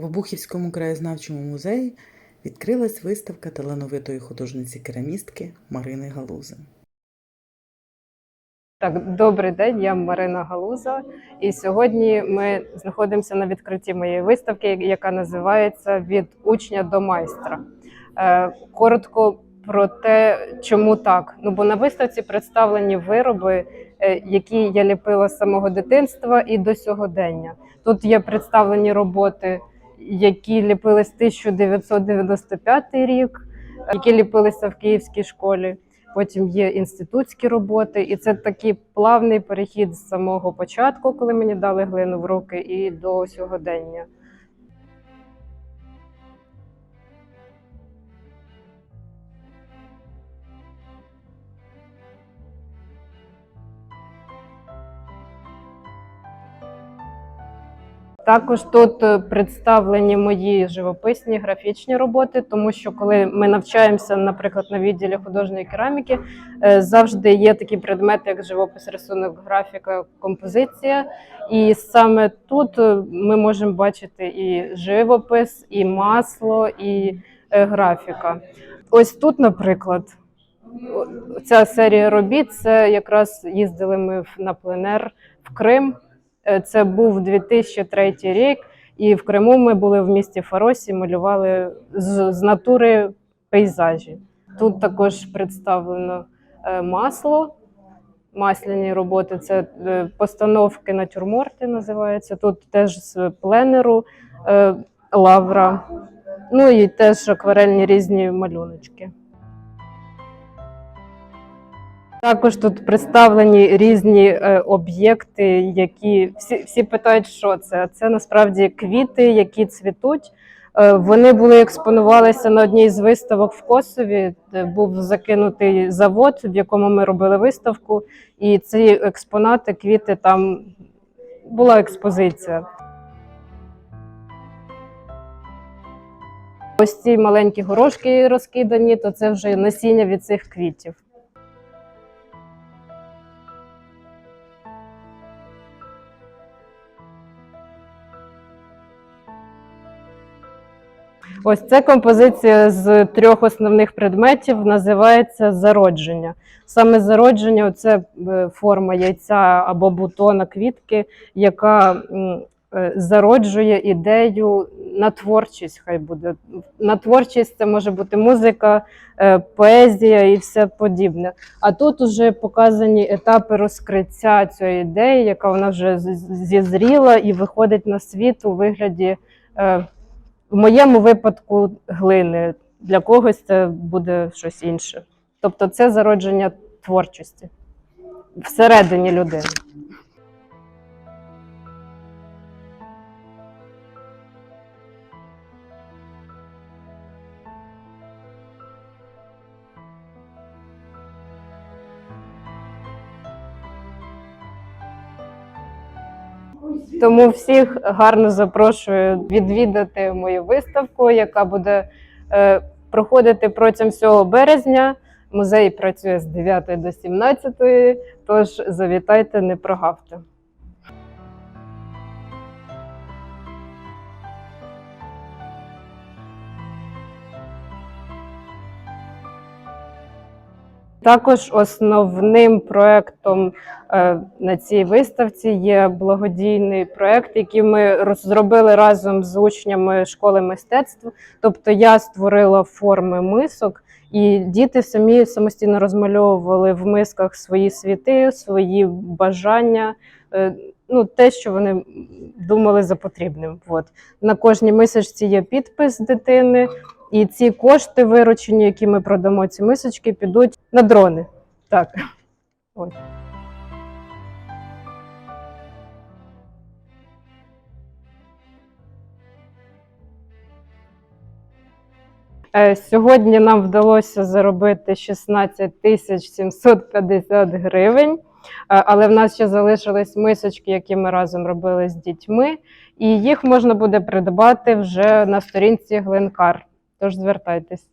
В Обухівському краєзнавчому музеї відкрилась виставка талановитої художниці-керамістки Марини Галузи. Так, добрий день, я Марина Галуза, і сьогодні ми знаходимося на відкритті моєї виставки, яка називається Від учня до майстра. Е, Коротко про те, чому так. Ну бо на виставці представлені вироби, е, які я ліпила з самого дитинства і до сьогодення. Тут є представлені роботи, які ліпились 1995 рік, е, які ліпилися в київській школі. Потім є інститутські роботи, і це такий плавний перехід з самого початку, коли мені дали глину в руки, і до сьогодення. Також тут е, представлені мої живописні графічні роботи, тому що коли ми навчаємося, наприклад, на відділі художньої кераміки, е, завжди є такі предмети, як живопис, рисунок, графіка, композиція. І саме тут е, ми можемо бачити і живопис, і масло, і графіка. Ось тут, наприклад, ця серія робіт це якраз їздили ми на пленер в Крим. Е, Це був 2003 рік, і в Криму ми були в місті Фаросі, малювали з, з натури пейзажі. Тут також представлено е, масло, масляні роботи. Це е, постановки натюрморти називаються. Тут теж з пленеру лавра, ну і теж акварельні різні малюночки. Також тут представлені різні е, об'єкти, які всі, всі питають, що це. Це насправді квіти, які цвітуть. Е, вони були експонувалися на одній з виставок в Косові, був закинутий завод, в якому ми робили виставку. І ці експонати, квіти там була експозиція. Ось ці маленькі горошки розкидані, то це вже насіння від цих квітів. Ось це композиція з трьох основних предметів називається зародження. Саме зародження це е, форма яйця або бутона квітки, яка е, зароджує ідею на творчість. Хай буде на творчість це може бути музика, е, поезія і все подібне. А тут уже показані етапи розкриття цієї ідеї, яка вона вже зізріла і виходить на світ у вигляді. В моєму випадку глини, для когось це буде щось інше. Тобто це зародження творчості всередині людини. Тому всіх гарно запрошую відвідати мою виставку, яка буде е, проходити протягом всього березня. Музей працює з 9 до 17, тож завітайте, не прогавте. Також основним проектом е, на цій виставці є благодійний проект, який ми розробили разом з учнями школи мистецтв. Тобто я створила форми мисок, і діти самі самостійно розмальовували в мисках свої світи, свої бажання. е, Ну, те, що вони думали за потрібним. От. На кожній мисочці є підпис дитини, і ці кошти виручені, які ми продамо, ці мисочки, підуть на дрони. Так. Ось. Е, Сьогодні нам вдалося заробити 16 тисяч 750 гривень, Е, але в нас ще залишились мисочки, які ми разом робили з дітьми, і їх можна буде придбати вже на сторінці Гленкар. Тож звертайтесь.